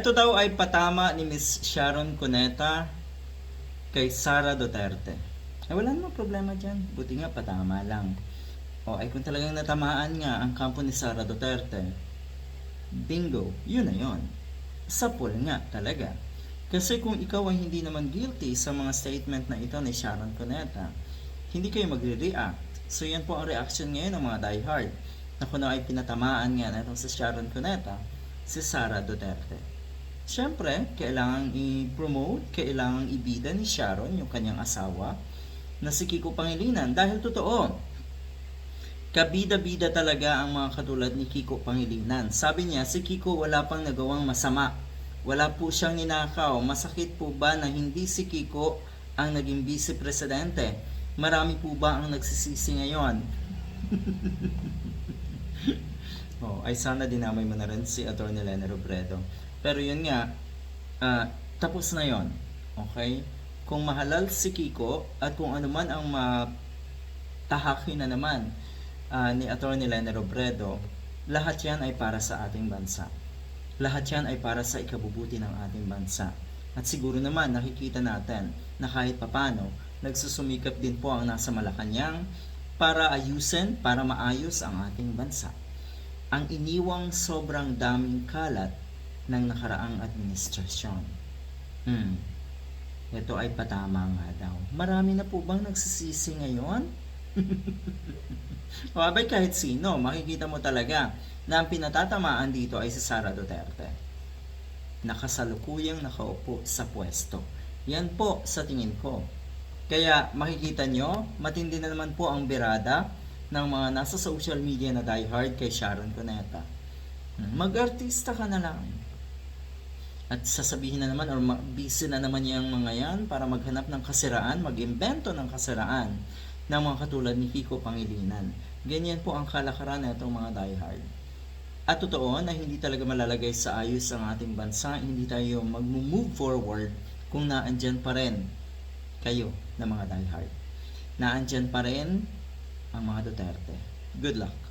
Ito daw ay patama ni Miss Sharon Cuneta kay Sara Duterte. Ay wala namang problema dyan. Buti nga patama lang. O ay kung talagang natamaan nga ang kampo ni Sara Duterte, bingo, yun na yun. Sapul nga talaga. Kasi kung ikaw ay hindi naman guilty sa mga statement na ito ni Sharon Cuneta, hindi kayo magre-react. So yan po ang reaction ngayon ng mga diehard na kung ay pinatamaan nga na itong si Sharon Cuneta, si Sara Duterte. Siyempre, kailangang i-promote, kailangang ibida ni Sharon, yung kanyang asawa, na si Kiko Pangilinan. Dahil totoo, kabida-bida talaga ang mga katulad ni Kiko Pangilinan. Sabi niya, si Kiko wala pang nagawang masama. Wala po siyang ninakaw. Masakit po ba na hindi si Kiko ang naging vice presidente? Marami po ba ang nagsisisi ngayon? oh, ay sana dinamay mo na rin si Atty. Lena Robredo. Pero yun nga, ah, tapos na yon. Okay? Kung mahalal si Kiko at kung ano man ang matahaki na naman ah, ni Atty. Lena Robredo, lahat yan ay para sa ating bansa. Lahat yan ay para sa ikabubuti ng ating bansa. At siguro naman nakikita natin na kahit papano, nagsusumikap din po ang nasa Malacanang para ayusin, para maayos ang ating bansa. Ang iniwang sobrang daming kalat ng nakaraang administrasyon. Hmm. Ito ay patama nga daw. Marami na po bang nagsisisi ngayon? o abay kahit sino, makikita mo talaga na ang pinatatamaan dito ay si Sara Duterte. Nakasalukuyang nakaupo sa pwesto. Yan po sa tingin ko. Kaya makikita nyo, matindi na naman po ang birada ng mga nasa social media na diehard kay Sharon Cuneta. Hmm, Mag-artista ka na lang. At sasabihin na naman or busy na naman yung mga yan para maghanap ng kasiraan, mag-imbento ng kasiraan ng mga katulad ni Kiko Pangilinan. Ganyan po ang kalakaran ng itong mga diehard. At totoo na hindi talaga malalagay sa ayos ang ating bansa, hindi tayo mag-move forward kung naandyan pa rin kayo na mga diehard. Naandyan pa rin ang mga Duterte. Good luck.